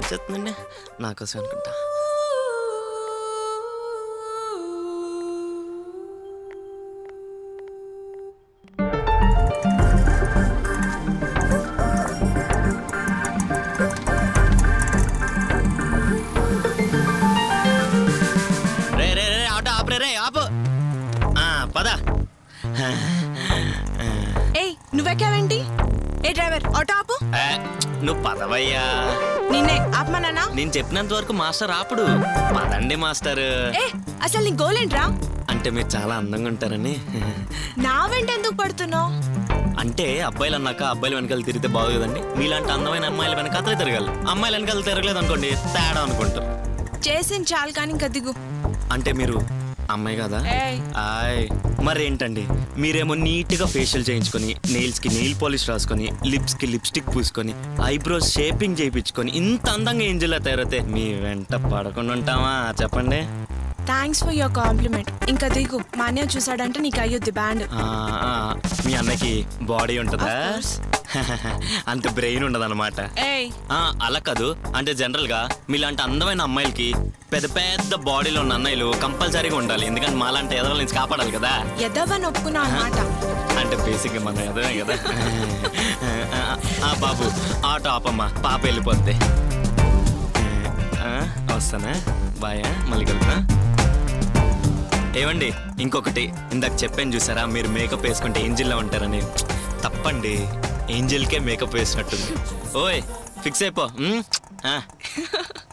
వచ్చేస్తుందండి? నాకోసం అనుకుంటా. రే ఆటో ఆపు. ఆ, పద. ఏయ్ నువ్వెక్కావేంటి? ఏ డ్రైవర్? ఆటో ఆపు. నువ్వు పదవయ్యా. నిన్నే ఆపమన్నానా నేను చెప్పినంత వరకు మాస్టర్ ఆపుడు. పదండి మాస్టర్. అసలు నీ గోల్ ఏంట్రా? అంటే మీరు చాలా అందంగా ఉంటారని. నా వెంట ఎందుకు పడుతున్నావు? అంటే అబ్బాయిలు అన్నాక అబ్బాయిలు వెనకాల తిరిగితే బాగోదండి మీలాంటి అందమైన అమ్మాయిల వెనకాతలే తిరగాలి. అమ్మాయిల వెనకాల తిరగలేదు అనుకోండి తేడా అనుకుంటారు చేసింది చాలు కానీ ఇంకా దిగు. అంటే మీరు అమ్మాయి కదా? ఆయ్. మరి ఏంటండి మీరేమో నీట్గా ఫేషియల్ చేయించుకొని నెయిల్స్కి నెయిల్ పాలిష్ రాసుకొని లిప్స్కి లిప్స్టిక్ పూసుకొని ఐబ్రోస్ షేపింగ్ చేయించుకొని ఇంత అందంగా ఏంజిల్లా తయారైతే మీ వెంట పడకుండా ఉంటామా? చెప్పండి. థ్యాంక్స్ ఫర్ యువర్ కాంప్లిమెంట్ ఇంకా దిగు. మా అన్నయ్య చూసాడంటే నీకు అయ్యొద్ది బ్యాండ్ మీ అన్నకి బాడీ ఉంటుందా. అంత బ్రెయిన్ ఉండదన్నమాట అలా కాదు. అంటే జనరల్గా మీలాంటి అందమైన అమ్మాయిలకి పెద్ద పెద్ద బాడీలో ఉన్న అన్నయ్యలు కంపల్సరీగా ఉండాలి. ఎందుకంటే మాలాంటి ఎదవల నుంచి కాపాడాలి కదా. ఎదవని ఒప్పుకున్నా అంటే బేసిక్గా మన ఎదవే కదా. బాబు ఆటో ఆపమ్మా. పాప వెళ్ళిపోద్ది. వస్తానా? బాయా మళ్ళీ కలుగుతా ఏమండి ఇంకొకటి. ఇందాక చెప్పాను చూసారా? మీరు మేకప్ వేసుకుంటే ఏంజిల్లా ఉంటారని. తప్పండి. ఏంజల్కే మేకప్ వేసినట్టుంది. ఓయ్ ఫిక్స్ అయిపో.